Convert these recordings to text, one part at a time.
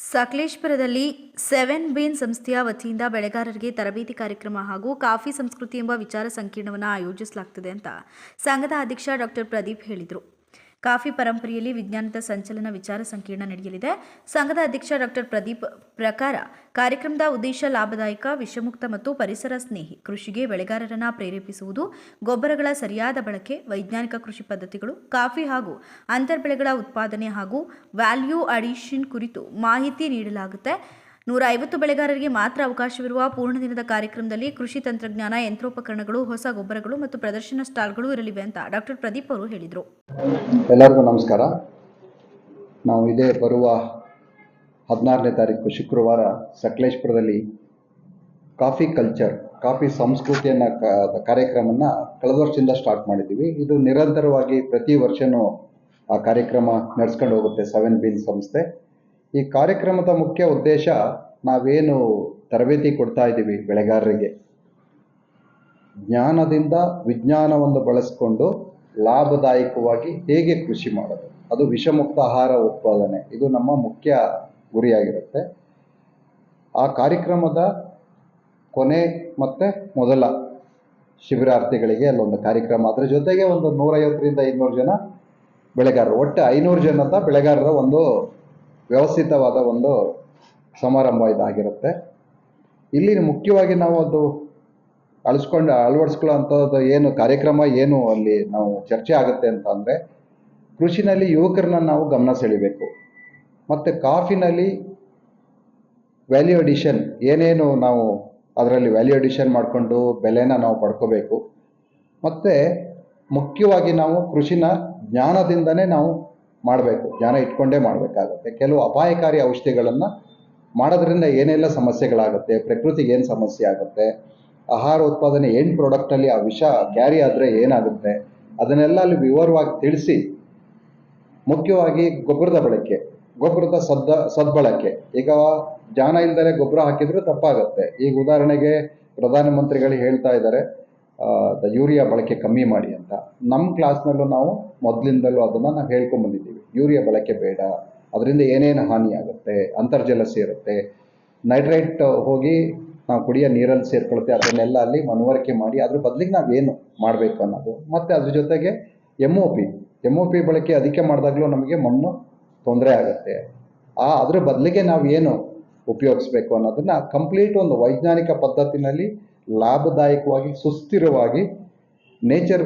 ಸಕಲೇಶ್ಪುರದಲ್ಲಿ seven bean ಸಂಸ್ಥೆಯ ವತಿಯಿಂದ ಬೆಳೆಗಾರರಿಗೆ ತರಬೇತಿ ಕಾರ್ಯಕ್ರಮ ಹಾಗೂ ಕಾಫಿ ಸಂಸ್ಕೃತಿ ಎಂಬ ವಿಚಾರ ಸಂಕಿರಣವನ್ನು ಆಯೋಜಿಸಲಾಗುತ್ತದೆ ಅಂತ ಸಂಘದ ಅಧ್ಯಕ್ಷ ಡಾಕ್ಟರ್ ಪ್ರದೀಪ್ ಹೇಳಿದರು. ಕಾಫಿ ಪರಂಪರೆಯಲ್ಲಿ ವಿಜ್ಞಾನದ ಸಂಚಲನ ವಿಚಾರ ಸಂಕಿರಣ ನಡೆಯಲಿದೆ. ಸಂಘದ ಅಧ್ಯಕ್ಷ ಡಾಕ್ಟರ್ ಪ್ರದೀಪ್ ಪ್ರಕಾರ, ಕಾರ್ಯಕ್ರಮದ ಉದ್ದೇಶ ಲಾಭದಾಯಕ, ವಿಷಮುಕ್ತ ಮತ್ತು ಪರಿಸರ ಸ್ನೇಹಿ. ಕೃಷಿಗೆ ಬೆಳೆಗಾರರನ್ನ ಪ್ರೇರೇಪಿಸುವುದು, ಗೊಬ್ಬರಗಳ ಸರಿಯಾದ ಬಳಕೆ, ವೈಜ್ಞಾನಿಕ ಕೃಷಿ ಪದ್ಧತಿಗಳು, ಕಾಫಿ ಹಾಗೂ ಅಂತರ್ಬೆಳೆಗಳ ಉತ್ಪಾದನೆ ಹಾಗೂ ವ್ಯಾಲ್ಯೂ ಅಡಿಷನ್ ಕುರಿತು ಮಾಹಿತಿ ನೀಡಲಾಗುತ್ತೆ. ನೂರ ಐವತ್ತು ಬೆಳೆಗಾರರಿಗೆ ಮಾತ್ರ ಅವಕಾಶವಿರುವ ಪೂರ್ಣ ದಿನದ ಕಾರ್ಯಕ್ರಮದಲ್ಲಿ ಕೃಷಿ ತಂತ್ರಜ್ಞಾನ, ಯಂತ್ರೋಪಕರಣಗಳು, ಹೊಸ ಗೊಬ್ಬರಗಳು ಮತ್ತು ಪ್ರದರ್ಶನ ಸ್ಟಾಲ್ಗಳು ಇರಲಿವೆ ಅಂತ ಡಾಕ್ಟರ್ ಪ್ರದೀಪ್ ಅವರು ಹೇಳಿದರು. ಎಲ್ಲರಿಗೂ ನಮಸ್ಕಾರ. ನಾವು ಇದೇ ಬರುವ ಹದಿನಾರನೇ ತಾರೀಕು ಶುಕ್ರವಾರ ಸಕಲೇಶ್ಪುರದಲ್ಲಿ ಕಾಫಿ ಕಲ್ಚರ್, ಕಾಫಿ ಸಂಸ್ಕೃತಿಯನ್ನು ಕಾರ್ಯಕ್ರಮನ ಕಳೆದ ವರ್ಷದಿಂದ ಸ್ಟಾರ್ಟ್ ಮಾಡಿದ್ದೀವಿ. ಇದು ನಿರಂತರವಾಗಿ ಪ್ರತಿ ವರ್ಷವೂ ಆ ಕಾರ್ಯಕ್ರಮ ನಡೆಸ್ಕೊಂಡು ಹೋಗುತ್ತೆ ಸೆವೆನ್ ಬೀನ್ ಸಂಸ್ಥೆ. ಈ ಕಾರ್ಯಕ್ರಮದ ಮುಖ್ಯ ಉದ್ದೇಶ ನಾವೇನು ತರಬೇತಿ ಕೊಡ್ತಾ ಇದ್ದೀವಿ ಬೆಳೆಗಾರರಿಗೆ. ಜ್ಞಾನದಿಂದ ವಿಜ್ಞಾನವನ್ನು ಬಳಸಿಕೊಂಡು ಲಾಭದಾಯಕವಾಗಿ ಹೇಗೆ ಕೃಷಿ ಮಾಡೋದು. ಅದು ವಿಷಮುಕ್ತ ಆಹಾರ ಉತ್ಪಾದನೆ. ಇದು ನಮ್ಮ ಮುಖ್ಯ ಗುರಿಯಾಗಿರುತ್ತೆ. ಆ ಕಾರ್ಯಕ್ರಮದ ಕೊನೆ ಮತ್ತು ಮೊದಲ ಶಿಬಿರಾರ್ಥಿಗಳಿಗೆ ಅಲ್ಲೊಂದು ಕಾರ್ಯಕ್ರಮ. ಅದರ ಜೊತೆಗೆ ಒಂದು ನೂರೈವತ್ತರಿಂದ ಐನೂರು ಜನ ಬೆಳೆಗಾರರು. ಒಟ್ಟು ಐನೂರು ಜನದ ಬೆಳೆಗಾರರ ಒಂದು ವ್ಯವಸ್ಥಿತವಾದ ಒಂದು ಸಮಾರಂಭ ಇದಾಗಿರುತ್ತೆ. ಇಲ್ಲಿ ಮುಖ್ಯವಾಗಿ ನಾವು ಅದು ಅಳಿಸ್ಕೊಂಡು ಅಳವಡಿಸ್ಕೊಳ್ಳೋ ಏನು ಕಾರ್ಯಕ್ರಮ ಏನು ಅಲ್ಲಿ ನಾವು ಚರ್ಚೆ ಆಗುತ್ತೆ ಅಂತ ಅಂದರೆ ಕೃಷಿನಲ್ಲಿ ಯುವಕರನ್ನ ನಾವು ಗಮನ ಸೆಳಿಬೇಕು. ಮತ್ತು ಕಾಫಿನಲ್ಲಿ ವ್ಯಾಲ್ಯೂ ಅಡಿಷನ್ ಏನೇನು ನಾವು ಅದರಲ್ಲಿ ವ್ಯಾಲ್ಯೂ ಅಡಿಷನ್ ಮಾಡಿಕೊಂಡು ಬೆಲೆನ ನಾವು ಪಡ್ಕೋಬೇಕು. ಮತ್ತು ಮುಖ್ಯವಾಗಿ ನಾವು ಕೃಷಿನ ಜ್ಞಾನದಿಂದನೇ ನಾವು ಮಾಡಬೇಕು, ಜ್ಞಾನ ಇಟ್ಕೊಂಡೇ ಮಾಡಬೇಕಾಗುತ್ತೆ. ಕೆಲವು ಅಪಾಯಕಾರಿ ಔಷಧಿಗಳನ್ನು ಮಾಡೋದ್ರಿಂದ ಏನೆಲ್ಲ ಸಮಸ್ಯೆಗಳಾಗುತ್ತೆ, ಪ್ರಕೃತಿಗೆ ಏನು ಸಮಸ್ಯೆ ಆಗುತ್ತೆ, ಆಹಾರ ಉತ್ಪಾದನೆ ಏನು ಪ್ರಾಡಕ್ಟಲ್ಲಿ ಆ ವಿಷ ಕ್ಯಾರಿ ಆದರೆ ಏನಾಗುತ್ತೆ, ಅದನ್ನೆಲ್ಲ ಅಲ್ಲಿ ವಿವರವಾಗಿ ತಿಳಿಸಿ, ಮುಖ್ಯವಾಗಿ ಗೊಬ್ಬರದ ಬಳಕೆ, ಗೊಬ್ಬರದ ಸದ್ದ, ಸದ್ಬಳಕೆ. ಈಗ ಜಾನ ಇಲ್ದಲೆ ಗೊಬ್ಬರ ಹಾಕಿದರೂ ತಪ್ಪಾಗುತ್ತೆ. ಈಗ ಉದಾಹರಣೆಗೆ ಪ್ರಧಾನಮಂತ್ರಿಗಳು ಹೇಳ್ತಾ ಇದ್ದಾರೆ ಯೂರಿಯಾ ಬಳಕೆ ಕಮ್ಮಿ ಮಾಡಿ ಅಂತ. ನಮ್ಮ ಕ್ಲಾಸ್ನಲ್ಲೂ ನಾವು ಮೊದಲಿಂದಲೂ ಅದನ್ನು ನಾವು ಹೇಳ್ಕೊಂಬಂದಿದ್ದೀವಿ ಯೂರಿಯಾ ಬಳಕೆ ಬೇಡ, ಅದರಿಂದ ಏನೇನು ಹಾನಿ ಆಗುತ್ತೆ, ಅಂತರ್ಜಲ ಸೇರುತ್ತೆ, ನೈಟ್ರೈಟ್ ಹೋಗಿ ನಾವು ಕುಡಿಯೋ ನೀರಲ್ಲಿ ಸೇರ್ಕೊಳುತ್ತೆ, ಅದನ್ನೆಲ್ಲ ಅಲ್ಲಿ ಮನವರಿಕೆ ಮಾಡಿ ಅದ್ರ ಬದಲಿಗೆ ನಾವೇನು ಮಾಡಬೇಕು ಅನ್ನೋದು. ಮತ್ತು ಅದ್ರ ಜೊತೆಗೆ M O P M O P ಬಳಕೆ ಅಧಿಕ ಮಾಡಿದಾಗಲೂ ನಮಗೆ ಮಣ್ಣು ತೊಂದರೆ ಆಗುತ್ತೆ. ಆ, ಅದ್ರ ಬದಲಿಗೆ ನಾವು ಏನು ಉಪಯೋಗಿಸ್ಬೇಕು ಅನ್ನೋದನ್ನು ಕಂಪ್ಲೀಟ್ ಒಂದು ವೈಜ್ಞಾನಿಕ ಪದ್ಧತಿನಲ್ಲಿ ಲಾಭದಾಯಕವಾಗಿ, ಸುಸ್ಥಿರವಾಗಿ ನೇಚರ್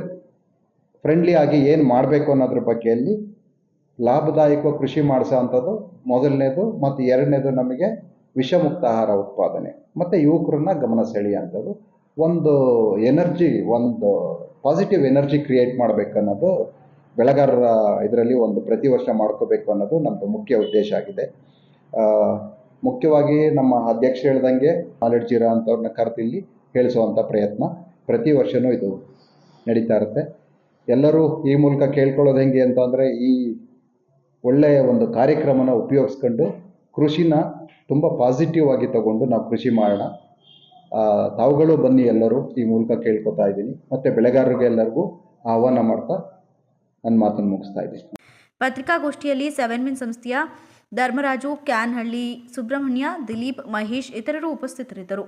ಫ್ರೆಂಡ್ಲಿ ಆಗಿ ಏನು ಮಾಡಬೇಕು ಅನ್ನೋದ್ರ ಬಗ್ಗೆಯಲ್ಲಿ ಲಾಭದಾಯಕ ಕೃಷಿ ಮಾಡಿಸೋ ಅಂಥದ್ದು ಮೊದಲನೇದು ಮತ್ತು ಎರಡನೇದು ನಮಗೆ ವಿಷಮುಕ್ತ ಆಹಾರ ಉತ್ಪಾದನೆ. ಮತ್ತು ಯುವಕರನ್ನ ಗಮನ ಸೆಳೆಯುವಂಥದ್ದು. ಒಂದು ಎನರ್ಜಿ, ಒಂದು ಪಾಸಿಟಿವ್ ಎನರ್ಜಿ ಕ್ರಿಯೇಟ್ ಮಾಡಬೇಕನ್ನೋದು ಬೆಳೆಗಾರರ ಇದರಲ್ಲಿ ಒಂದು ಪ್ರತಿ ವರ್ಷ ಮಾಡ್ಕೋಬೇಕು ಅನ್ನೋದು ನಮ್ಮದು ಮುಖ್ಯ ಉದ್ದೇಶ ಆಗಿದೆ. ಮುಖ್ಯವಾಗಿ ನಮ್ಮ ಅಧ್ಯಕ್ಷ ಹೇಳ್ದಂಗೆ ನಾಲೆಡ್ಜ್ ಅಂಥವ್ರನ್ನ ಕರೆದಿಲ್ಲಿ ಹೇಳಿಸುವಂಥ ಪ್ರಯತ್ನ ಪ್ರತಿ ವರ್ಷವೂ ಇದು ನಡೀತಾ ಇರುತ್ತೆ. ಎಲ್ಲರೂ ಈ ಮೂಲಕ ಕೇಳ್ಕೊಳ್ಳೋದು ಹೆಂಗೆ ಅಂತಂದರೆ ಈ ಒಳ್ಳೆಯ ಒಂದು ಕಾರ್ಯಕ್ರಮನ ಉಪಯೋಗಿಸ್ಕೊಂಡು ಕೃಷಿನ ತುಂಬ ಪಾಸಿಟಿವ್ ಆಗಿ ತಗೊಂಡು ನಾವು ಕೃಷಿ ಮಾಡೋಣ. ತಾವುಗಳು ಬನ್ನಿ ಎಲ್ಲರೂ ಈ ಮೂಲಕ ಕೇಳ್ಕೊತಾ ಇದ್ದೀನಿ. ಮತ್ತು ಬೆಳೆಗಾರರಿಗೆ ಎಲ್ಲರಿಗೂ ಆಹ್ವಾನ ಮಾಡ್ತಾ ನನ್ನ ಮಾತನ್ನು ಮುಗಿಸ್ತಾ ಇದ್ದೀನಿ. ಪತ್ರಿಕಾಗೋಷ್ಠಿಯಲ್ಲಿ ಸೆವೆನ್ ಮಿನ್ ಸಂಸ್ಥೆಯ ಧರ್ಮರಾಜು, ಕ್ಯಾನ್ಹಳ್ಳಿ, ಸುಬ್ರಹ್ಮಣ್ಯ, ದಿಲೀಪ್, ಮಹೇಶ್ ಇತರರು ಉಪಸ್ಥಿತರಿದ್ದರು.